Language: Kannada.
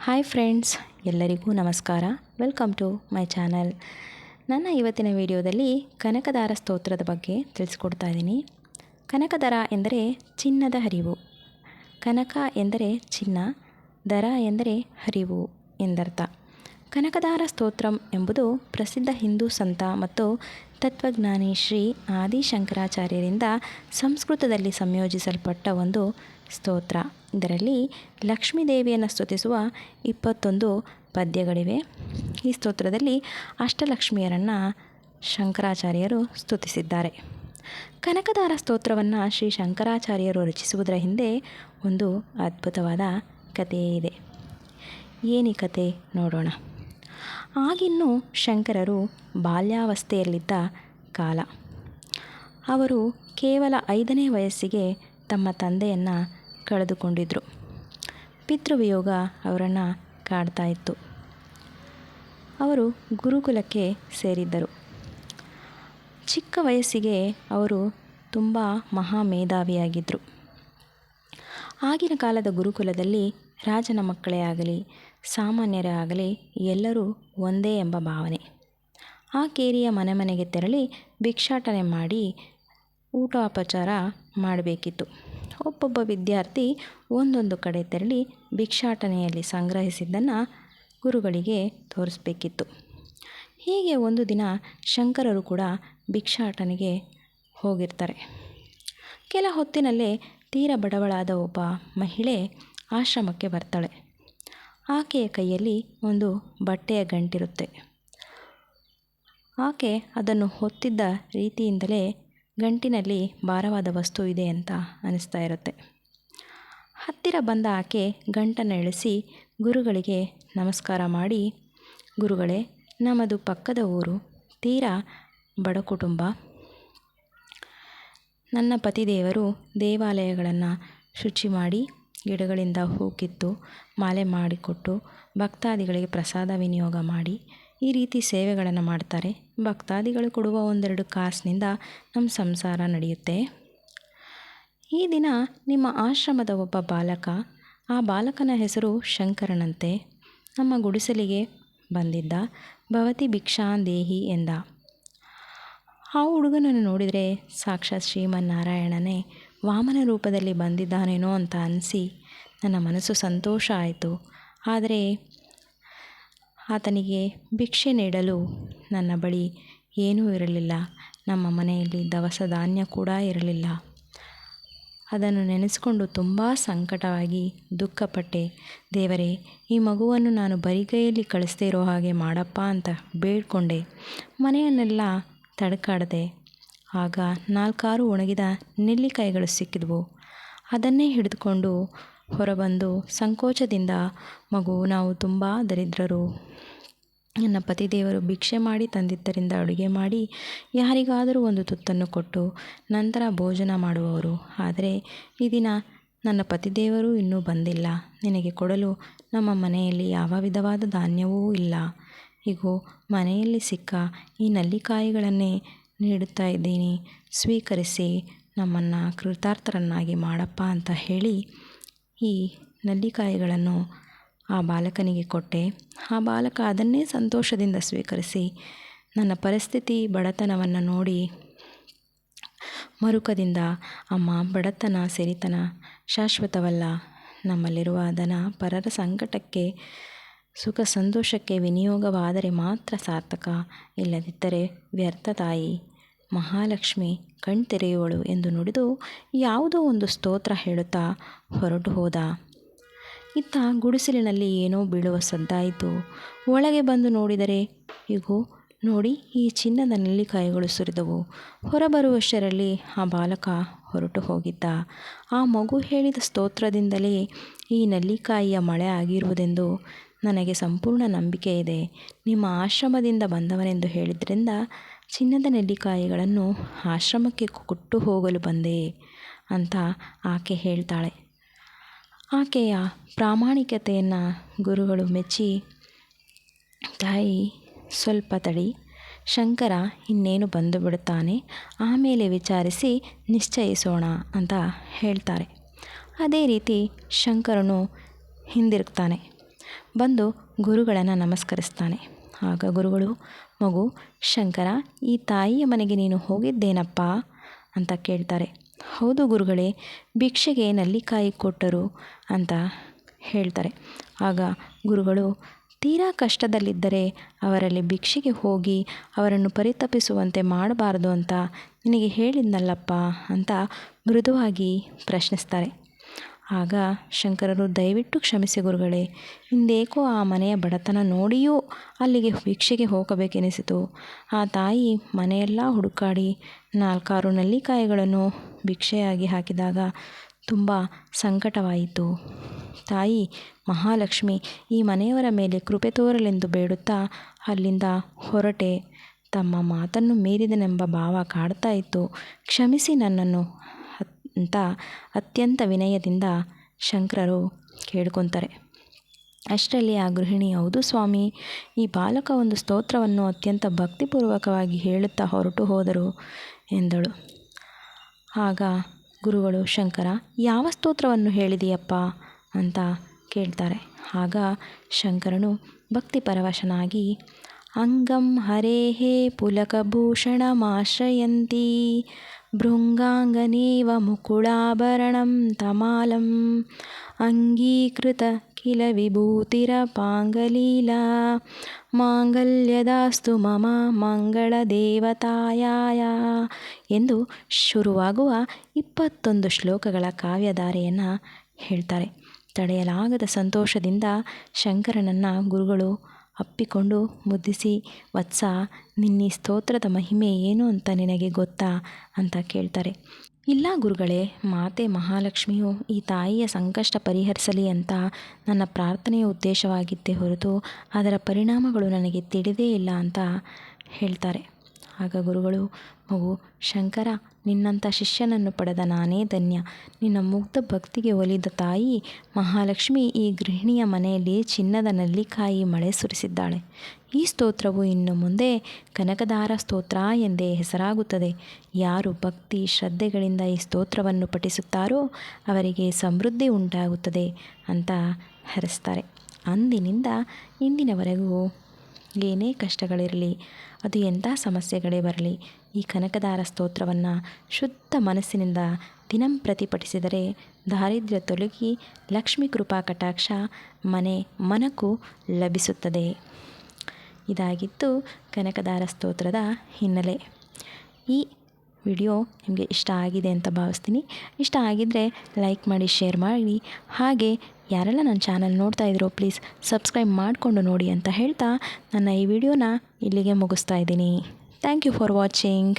ಹಾಯ್ ಫ್ರೆಂಡ್ಸ್ ಎಲ್ಲರಿಗೂ ನಮಸ್ಕಾರ. ವೆಲ್ಕಮ್ ಟು ಮೈ ಚಾನಲ್ ನನ್ನ ಇವತ್ತಿನ ವಿಡಿಯೋದಲ್ಲಿ ಕನಕದಾರ ಸ್ತೋತ್ರದ ಬಗ್ಗೆ ತಿಳಿಸ್ಕೊಡ್ತಾ ಇದ್ದೀನಿ. ಕನಕದರ ಎಂದರೆ ಚಿನ್ನದ ಹರಿವು. ಕನಕ ಎಂದರೆ ಚಿನ್ನ, ದರ ಎಂದರೆ ಹರಿವು ಎಂದರ್ಥ. ಕನಕದಾರ ಸ್ತೋತ್ರಂ ಎಂಬುದು ಪ್ರಸಿದ್ಧ ಹಿಂದೂ ಸಂತ ಮತ್ತು ತತ್ವಜ್ಞಾನಿ ಶ್ರೀ ಆದಿಶಂಕರಾಚಾರ್ಯರಿಂದ ಸಂಸ್ಕೃತದಲ್ಲಿ ಸಂಯೋಜಿಸಲ್ಪಟ್ಟ ಒಂದು ಸ್ತೋತ್ರ. ಇದರಲ್ಲಿ ಲಕ್ಷ್ಮೀದೇವಿಯನ್ನು ಸ್ತುತಿಸುವ ಇಪ್ಪತ್ತೊಂದು ಪದ್ಯಗಳಿವೆ. ಈ ಸ್ತೋತ್ರದಲ್ಲಿ ಅಷ್ಟಲಕ್ಷ್ಮಿಯರನ್ನು ಶಂಕರಾಚಾರ್ಯರು ಸ್ತುತಿಸಿದ್ದಾರೆ. ಕನಕದಾರ ಸ್ತೋತ್ರವನ್ನು ಶ್ರೀ ಶಂಕರಾಚಾರ್ಯರು ರಚಿಸುವುದರ ಹಿಂದೆ ಒಂದು ಅದ್ಭುತವಾದ ಕಥೆ ಇದೆ ಏನಿ ಕತೆ ನೋಡೋಣ. ಆಗಿನ್ನೂ ಶಂಕರರು ಬಾಲ್ಯಾವಸ್ಥೆಯಲ್ಲಿದ್ದ ಕಾಲ. ಅವರು ಕೇವಲ ಐದನೇ ವಯಸ್ಸಿಗೆ ತಮ್ಮ ತಂದೆಯನ್ನು ಕಳೆದುಕೊಂಡಿದ್ದರು ಪಿತೃವಿಯೋಗ ಅವರನ್ನು ಕಾಡ್ತಾ ಇತ್ತು. ಅವರು ಗುರುಕುಲಕ್ಕೆ ಸೇರಿದ್ದರು. ಚಿಕ್ಕ ವಯಸ್ಸಿಗೆ ಅವರು ತುಂಬ ಮಹಾ ಮೇಧಾವಿಯಾಗಿದ್ದರು ಆಗಿನ ಕಾಲದ ಗುರುಕುಲದಲ್ಲಿ ರಾಜನ ಮಕ್ಕಳೇ ಆಗಲಿ ಸಾಮಾನ್ಯರೇ ಆಗಲಿ ಎಲ್ಲರೂ ಒಂದೇ ಎಂಬ ಭಾವನೆ. ಆ ಕೇರಿಯ ಮನೆ ಮನೆಗೆ ತೆರಳಿ ಭಿಕ್ಷಾಟನೆ ಮಾಡಿ ಊಟೋಪಚಾರ ಮಾಡಬೇಕಿತ್ತು. ಒಬ್ಬೊಬ್ಬ ವಿದ್ಯಾರ್ಥಿ ಒಂದೊಂದು ಕಡೆ ತೆರಳಿ ಭಿಕ್ಷಾಟನೆಯಲ್ಲಿ ಸಂಗ್ರಹಿಸಿದ್ದನ್ನು ಗುರುಗಳಿಗೆ ತೋರಿಸ್ಬೇಕಿತ್ತು. ಹೀಗೆ ಒಂದು ದಿನ ಶಂಕರರು ಕೂಡ ಭಿಕ್ಷಾಟನೆಗೆ ಹೋಗಿರ್ತಾರೆ. ಕೆಲ ಹೊತ್ತಿನಲ್ಲೇ ತೀರ ಬಡವಳಾದ ಒಬ್ಬ ಮಹಿಳೆ ಆಶ್ರಮಕ್ಕೆ ಬರ್ತಾಳೆ. ಆಕೆಯ ಕೈಯಲ್ಲಿ ಒಂದು ಬಟ್ಟೆಯ ಗಂಟಿರುತ್ತೆ. ಆಕೆ ಅದನ್ನು ಹೊತ್ತಿದ್ದ ರೀತಿಯಿಂದಲೇ ಗಂಟಿನಲ್ಲಿ ಭಾರವಾದ ವಸ್ತು ಇದೆ ಅಂತ ಅನಿಸ್ತಾ ಇರುತ್ತೆ. ಹತ್ತಿರ ಬಂದ ಆಕೆ ಗಂಟನ್ನು ಇಳಿಸಿ ಗುರುಗಳಿಗೆ ನಮಸ್ಕಾರ ಮಾಡಿ, ಗುರುಗಳೇ ನಮ್ಮದು ಪಕ್ಕದ ಊರು ತೀರಾ ಬಡ ಕುಟುಂಬ ನನ್ನ ಪತಿದೇವರು ದೇವಾಲಯಗಳನ್ನು ಶುಚಿ ಮಾಡಿ ಗಿಡಗಳಿಂದ ಹೂ ಕಿತ್ತು ಮಾಲೆ ಮಾಡಿಕೊಟ್ಟು ಭಕ್ತಾದಿಗಳಿಗೆ ಪ್ರಸಾದ ವಿನಿಯೋಗ ಮಾಡಿ ಈ ರೀತಿ ಸೇವೆಗಳನ್ನು ಮಾಡ್ತಾರೆ. ಭಕ್ತಾದಿಗಳು ಕೊಡುವ ಒಂದೆರಡು ಕಾಸಿನಿಂದ ನಮ್ಮ ಸಂಸಾರ ನಡೆಯುತ್ತೆ. ಈ ದಿನ ನಿಮ್ಮ ಆಶ್ರಮದ ಒಬ್ಬ ಬಾಲಕ, ಆ ಬಾಲಕನ ಹೆಸರು ಶಂಕರನಂತೆ. ನಮ್ಮ ಗುಡಿಸಲಿಗೆ ಬಂದಿದ್ದ ಭವತಿ ಭಿಕ್ಷಾಂದೇಹಿ ಎಂದ. ಆ ಹುಡುಗನನ್ನು ನೋಡಿದರೆ ಸಾಕ್ಷಾತ್ ಶ್ರೀಮನ್ನಾರಾಯಣನೇ ವಾಮನ ರೂಪದಲ್ಲಿ ಬಂದಿದ್ದಾನೇನೋ ಅಂತ ಅನಿಸಿ ನನ್ನ ಮನಸ್ಸು ಸಂತೋಷ ಆಯಿತು. ಆದರೆ ಆತನಿಗೆ ಭಿಕ್ಷೆ ನೀಡಲು ನನ್ನ ಬಳಿ ಏನೂ ಇರಲಿಲ್ಲ. ನಮ್ಮ ಮನೆಯಲ್ಲಿ ದವಸ ಧಾನ್ಯ ಕೂಡ ಇರಲಿಲ್ಲ. ಅದನ್ನು ನೆನೆಸಿಕೊಂಡು ತುಂಬ ಸಂಕಟವಾಗಿ ದುಃಖಪಟ್ಟೆ. ದೇವರೇ, ಈ ಮಗುವನ್ನು ನಾನು ಬರಿಗೈಯಲ್ಲಿ ಕಳಿಸ್ದೇ ಇರೋ ಹಾಗೆ ಮಾಡಪ್ಪ ಅಂತ ಬೇಡ್ಕೊಂಡೆ. ಮನೆಯನ್ನೆಲ್ಲ ತಡ್ಕಾಡಿದೆ ಆಗ ನಾಲ್ಕಾರು ಒಣಗಿದ ನೆಲ್ಲಿಕಾಯಿಗಳು ಸಿಕ್ಕಿದ್ವು. ಅದನ್ನೇ ಹಿಡಿದುಕೊಂಡು ಹೊರಬಂದು ಸಂಕೋಚದಿಂದ, ಮಗು, ನಾವು ತುಂಬ ದರಿದ್ರರು. ನನ್ನ ಪತಿದೇವರು ಭಿಕ್ಷೆ ಮಾಡಿ ತಂದಿದ್ದರಿಂದ ಅಡುಗೆ ಮಾಡಿ, ಯಾರಿಗಾದರೂ ಒಂದು ತುತ್ತನ್ನು ಕೊಟ್ಟು ನಂತರ ಭೋಜನ ಮಾಡುವವರು. ಆದರೆ ಈ ದಿನ ನನ್ನ ಪತಿದೇವರು ಇನ್ನೂ ಬಂದಿಲ್ಲ. ನಿನಗೆ ಕೊಡಲು ನಮ್ಮ ಮನೆಯಲ್ಲಿ ಯಾವ ವಿಧವಾದ ಧಾನ್ಯವೂ ಇಲ್ಲ. ಇಗೋ, ಮನೆಯಲ್ಲಿ ಸಿಕ್ಕ ಈ ನಲ್ಲಿಕಾಯಿಗಳನ್ನೇ ನೀಡುತ್ತಾ ಇದ್ದೀನಿ. ಸ್ವೀಕರಿಸಿ ನಮ್ಮನ್ನು ಕೃತಾರ್ಥರನ್ನಾಗಿ ಮಾಡಪ್ಪ ಅಂತ ಹೇಳಿ ಈ ನಲ್ಲಿಕಾಯಿಗಳನ್ನು ಆ ಬಾಲಕನಿಗೆ ಕೊಟ್ಟೆ. ಆ ಬಾಲಕ ಅದನ್ನೇ ಸಂತೋಷದಿಂದ ಸ್ವೀಕರಿಸಿ ನನ್ನ ಪರಿಸ್ಥಿತಿ ಬಡತನವನ್ನು ನೋಡಿ ಮರುಕದಿಂದ ಅಮ್ಮ ಬಡತನ ಸಿರಿತನ. ಶಾಶ್ವತವಲ್ಲ, ನಮ್ಮಲ್ಲಿರುವ ಧನ ಪರರ ಸಂಕಟಕ್ಕೆ ಸುಖ ಸಂತೋಷಕ್ಕೆ ವಿನಿಯೋಗವಾದರೆ ಮಾತ್ರ ಸಾರ್ಥಕ. ಇಲ್ಲದಿದ್ದರೆ ವ್ಯರ್ಥ ತಾಯಿ. ಮಹಾಲಕ್ಷ್ಮಿ ಕಣ್ತೆರೆಯುವಳು ಎಂದು ನುಡಿದು ಯಾವುದೋ ಒಂದು ಸ್ತೋತ್ರ ಹೇಳುತ್ತಾ ಹೊರಟು ಹೋದ. ಇತ್ತ ಗುಡಿಸಲಿನಲ್ಲಿ ಏನೋ ಬೀಳುವ ಸದ್ದಾಯಿತು. ಒಳಗೆ ಬಂದು ನೋಡಿದರೆ, ಇಗೋ, ನೋಡಿ ಈ ಚಿನ್ನದ ನೆಲ್ಲಿಕಾಯಿಗಳು ಸುರಿದವು. ಹೊರಬರುವಷ್ಟರಲ್ಲಿ ಆ ಬಾಲಕ ಹೊರಟು ಹೋಗಿದ್ದ. ಆ ಮಗು ಹೇಳಿದ ಸ್ತೋತ್ರದಿಂದಲೇ ಈ ನೆಲ್ಲಿಕಾಯಿಯ ಮಳೆ ಆಗಿರುವುದೆಂದು ನನಗೆ ಸಂಪೂರ್ಣ ನಂಬಿಕೆ ಇದೆ. ನಿಮ್ಮ ಆಶ್ರಮದಿಂದ ಬಂದವನೆಂದು ಹೇಳಿದ್ರಿಂದ ಚಿನ್ನದ ನೆಲ್ಲಿಕಾಯಿಗಳನ್ನು ಆಶ್ರಮಕ್ಕೆ ಕೊಟ್ಟು ಹೋಗಲು ಬಂದೆ ಅಂತ ಆಕೆ ಹೇಳ್ತಾಳೆ. ಆಕೆಯ ಪ್ರಾಮಾಣಿಕತೆಯನ್ನು ಗುರುಗಳು ಮೆಚ್ಚಿ, ತಾಯಿ, ಸ್ವಲ್ಪ ತಡಿ. ಶಂಕರ ಇನ್ನೇನು ಬಂದು ಬಿಡುತ್ತಾನೆ? ಆಮೇಲೆ ವಿಚಾರಿಸಿ ನಿಶ್ಚಯಿಸೋಣ ಅಂತ ಹೇಳ್ತಾರೆ. ಅದೇ ರೀತಿ ಶಂಕರನು ಹಿಂದಿರುಗ್ತಾನೆ. ಬಂದು ಗುರುಗಳನ್ನು ನಮಸ್ಕರಿಸ್ತಾನೆ. ಆಗ ಗುರುಗಳು, ಮಗು, ಶಂಕರ, ಈ ತಾಯಿಯ ಮನೆಗೆ ನೀನು ಹೋಗಿದ್ದೇನಪ್ಪ? ಅಂತ ಕೇಳ್ತಾರೆ. ಹೌದು ಗುರುಗಳೇ, ಭಿಕ್ಷೆಗೆ ನಲ್ಲಿಕಾಯಿ ಕೊಟ್ಟರು ಅಂತ ಹೇಳ್ತಾರೆ. ಆಗ ಗುರುಗಳು, ತೀರಾ ಕಷ್ಟದಲ್ಲಿದ್ದರೆ ಅವರಲ್ಲಿ ಭಿಕ್ಷೆಗೆ ಹೋಗಿ ಅವರನ್ನು ಪರಿತಪಿಸುವಂತೆ ಮಾಡಬಾರದು ಅಂತ ನಿನಗೆ ಹೇಳಿದ್ನಲ್ಲಪ್ಪ ಅಂತ ಮೃದುವಾಗಿ ಪ್ರಶ್ನಿಸ್ತಾರೆ. ಆಗ ಶಂಕರರು ದಯವಿಟ್ಟು ಕ್ಷಮಿಸಿ ಗುರುಗಳೇ, ಹಿಂದೇಕೋ ಆ ಮನೆಯ ಬಡತನ ನೋಡಿಯೂ ಅಲ್ಲಿಗೆ ಭಿಕ್ಷೆಗೆ ಹೋಗಬೇಕೆನಿಸಿತು. ಆ ತಾಯಿ ಮನೆಯೆಲ್ಲ ಹುಡುಕಾಡಿ ನಾಲ್ಕಾರು ನಲ್ಲಿಕಾಯಿಗಳನ್ನು ಭಿಕ್ಷೆಯಾಗಿ ಹಾಕಿದಾಗ ತುಂಬ ಸಂಕಟವಾಯಿತು. ತಾಯಿ ಮಹಾಲಕ್ಷ್ಮಿ ಈ ಮನೆಯವರ ಮೇಲೆ ಕೃಪೆ ತೋರಲೆಂದು ಬೇಡುತ್ತಾ ಅಲ್ಲಿಂದ ಹೊರಟೆ. ತಮ್ಮ ಮಾತನ್ನು ಮೀರಿದನೆಂಬ ಭಾವ ಕಾಡ್ತಾ ಇತ್ತು. ಕ್ಷಮಿಸಿ ನನ್ನನ್ನು ಅಂತ ಅತ್ಯಂತ ವಿನಯದಿಂದ ಶಂಕರರು ಕೇಳ್ಕೊತಾರೆ. ಅಷ್ಟರಲ್ಲಿ ಆ ಗೃಹಿಣಿ, ಹೌದು ಸ್ವಾಮಿ, ಈ ಬಾಲಕ ಒಂದು ಸ್ತೋತ್ರವನ್ನು ಅತ್ಯಂತ ಭಕ್ತಿಪೂರ್ವಕವಾಗಿ ಹೇಳುತ್ತಾ ಹೊರಟು ಹೋದರು ಎಂದಳು. ಆಗ ಗುರುಗಳು, ಶಂಕರ, ಯಾವ ಸ್ತೋತ್ರವನ್ನು ಹೇಳಿದೆಯಪ್ಪ? ಅಂತ ಕೇಳ್ತಾರೆ. ಆಗ ಶಂಕರನು ಭಕ್ತಿ ಪರವಶನಾಗಿ ಅಂಗಂ ಹರೇಹೇ ಪುಲಕಭೂಷಣಮಾಶ್ರಯಂತಿ. ಭೃಂಗಾಂಗನೇವ ಮುಕುಳಾಭರಣಂ ತಮಾಲಂ. ಅಂಗೀಕೃತ ಕಿಲ ವಿಭೂತಿರಪಾಂಗಲೀಲಾ ಮಾಂಗಲ್ಯದಾಸ್ತು ಮಮ ಮಂಗಳ ದೇವತಾಯಾಯ ಎಂದು ಶುರುವಾಗುವ ಇಪ್ಪತ್ತೊಂದು ಶ್ಲೋಕಗಳ ಕಾವ್ಯಧಾರೆಯನ್ನು ಹೇಳ್ತಾರೆ. ತಡೆಯಲಾಗದ ಸಂತೋಷದಿಂದ ಶಂಕರನನ್ನು ಗುರುಗಳು ಅಪ್ಪಿಕೊಂಡು ಮುದ್ದಿಸಿ, ವತ್ಸ, ನಿನ್ನ ಸ್ತೋತ್ರದ ಮಹಿಮೆ ಏನು ಅಂತ ನಿನಗೆ ಗೊತ್ತಾ? ಅಂತ ಕೇಳ್ತಾರೆ. ಇಲ್ಲ ಗುರುಗಳೇ, ಮಾತೆ ಮಹಾಲಕ್ಷ್ಮಿಯು ಈ ತಾಯಿಯ ಸಂಕಷ್ಟ ಪರಿಹರಿಸಲಿ ಅಂತ ನನ್ನ ಪ್ರಾರ್ಥನೆಯ ಉದ್ದೇಶವಾಗಿದ್ದೇ ಹೊರತು ಅದರ ಪರಿಣಾಮಗಳು ನನಗೆ ತಿಳಿದೇ ಇಲ್ಲ ಅಂತ ಹೇಳ್ತಾರೆ. ಆಗ ಗುರುಗಳು, ಮಗು, ಶಂಕರ, ನಿನ್ನಂಥ ಶಿಷ್ಯನನ್ನು ಪಡೆದ ನಾನೇ ಧನ್ಯ. ನಿನ್ನ ಮುಗ್ಧ ಭಕ್ತಿಗೆ ಒಲಿದ ತಾಯಿ ಮಹಾಲಕ್ಷ್ಮಿ ಈ ಗೃಹಿಣಿಯ ಮನೆಯಲ್ಲಿ ಚಿನ್ನದ ನಲ್ಲಿಕಾಯಿ ಮಳೆ ಸುರಿಸಿದ್ದಾಳೆ. ಈ ಸ್ತೋತ್ರವು ಇನ್ನು ಮುಂದೆ ಕನಕದಾರ ಸ್ತೋತ್ರ ಎಂದೇ ಹೆಸರಾಗುತ್ತದೆ. ಯಾರು ಭಕ್ತಿ, ಶ್ರದ್ಧೆಗಳಿಂದ ಈ ಸ್ತೋತ್ರವನ್ನು ಪಠಿಸುತ್ತಾರೋ ಅವರಿಗೆ ಸಮೃದ್ಧಿ ಉಂಟಾಗುತ್ತದೆ ಅಂತ ಹರಿಸ್ತಾರೆ. ಅಂದಿನಿಂದ ಇಂದಿನವರೆಗೂ ಏನೇ ಕಷ್ಟಗಳಿರಲಿ, ಅದು ಎಂಥ ಸಮಸ್ಯೆಗಳೇ ಬರಲಿ, ಈ ಕನಕದಾರ ಸ್ತೋತ್ರವನ್ನು ಶುದ್ಧ ಮನಸ್ಸಿನಿಂದ ದಿನಂ ಪಠಿಸಿದರೆ ದಾರಿದ್ರ್ಯ ತೊಲಗಿ ಲಕ್ಷ್ಮೀ ಕೃಪಾ ಕಟಾಕ್ಷ ಮನೆ ಮನಕು ಲಭಿಸುತ್ತದೆ. ಇದಾಗಿತ್ತು ಕನಕದಾರ ಸ್ತೋತ್ರದ ಹಿನ್ನೆಲೆ. ಈ ವಿಡಿಯೋ ನಿಮಗೆ ಇಷ್ಟ ಆಗಿದೆ ಅಂತ ಭಾವಿಸ್ತೀನಿ. ಇಷ್ಟ ಆಗಿದ್ದರೆ ಲೈಕ್ ಮಾಡಿ, ಶೇರ್ ಮಾಡಿ. ಹಾಗೆ ಯಾರೆಲ್ಲ ನನ್ನ ಚಾನಲ್ ನೋಡ್ತಾ ಇದ್ರು ಪ್ಲೀಸ್ ಸಬ್ಸ್ಕ್ರೈಬ್ ಮಾಡಿಕೊಂಡು ನೋಡಿ ಅಂತ ಹೇಳ್ತಾ ನನ್ನ ಈ ವಿಡಿಯೋನ ಇಲ್ಲಿಗೆ ಮುಗಿಸ್ತಾ ಇದ್ದೀನಿ. Thank you for watching